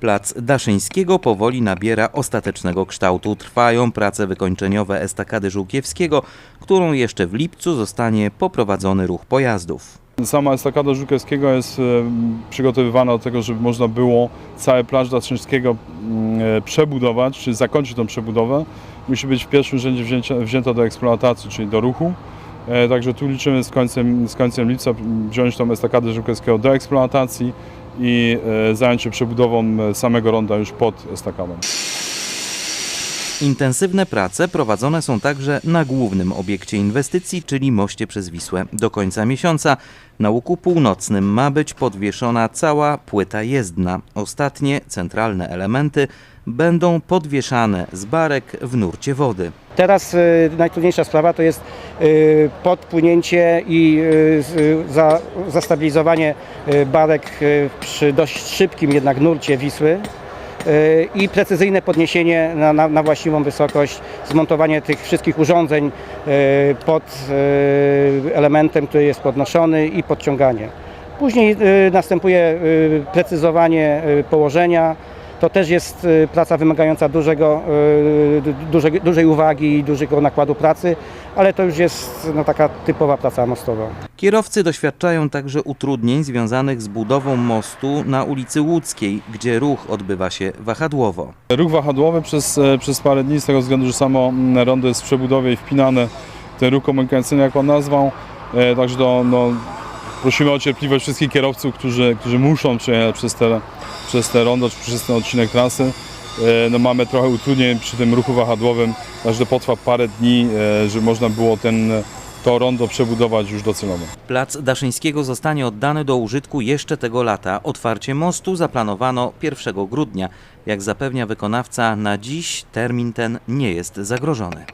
Plac Daszyńskiego powoli nabiera ostatecznego kształtu. Trwają prace wykończeniowe estakady Żółkiewskiego, którą jeszcze w lipcu zostanie poprowadzony ruch pojazdów. Sama estakada Żółkiewskiego jest e, przygotowywana do tego, żeby można było cały plaż Daszyńskiego mm, e, przebudować, czy zakończyć tą przebudowę. Musi być w pierwszym rzędzie wzięta do eksploatacji, czyli do ruchu. E, Także tu liczymy z końcem, z końcem lipca wziąć tą estakadę Żółkiewskiego do eksploatacji i e, zająć się przebudową e, samego ronda już pod estakadą. Intensywne prace prowadzone są także na głównym obiekcie inwestycji, czyli moście przez Wisłę. Do końca miesiąca na łuku północnym ma być podwieszona cała płyta jezdna. Ostatnie centralne elementy będą podwieszane z barek w nurcie wody. Teraz y, najtrudniejsza sprawa to jest y, podpłynięcie i y, zastabilizowanie y, barek y, przy dość szybkim jednak nurcie Wisły i precyzyjne podniesienie na, na, na właściwą wysokość, zmontowanie tych wszystkich urządzeń y, pod y, elementem, który jest podnoszony i podciąganie. Później następuje precyzowanie położenia. To też jest praca wymagająca dużego, du- dużej, dużej uwagi i dużego nakładu pracy, ale to już jest no, taka typowa praca mostowa. Kierowcy doświadczają także utrudnień związanych z budową mostu na ulicy Łódzkiej, gdzie ruch odbywa się wahadłowo. Ruch wahadłowy przez, e, przez parę dni, z tego względu, że samo mm, rondo jest w przebudowie i wpinane, ten ruch komunikacyjny, jak pan nazwał. E, Także do, no, prosimy o cierpliwość wszystkich kierowców, którzy, którzy muszą przejechać przez te, przez te rondo, czy przez ten odcinek trasy. E, No, mamy trochę utrudnień przy tym ruchu wahadłowym, także to potrwa parę dni, e, żeby można było ten, to rondo przebudować już docelowo. Plac Daszyńskiego zostanie oddany do użytku jeszcze tego lata. Otwarcie mostu zaplanowano 1 grudnia. Jak zapewnia wykonawca, na dziś termin ten nie jest zagrożony.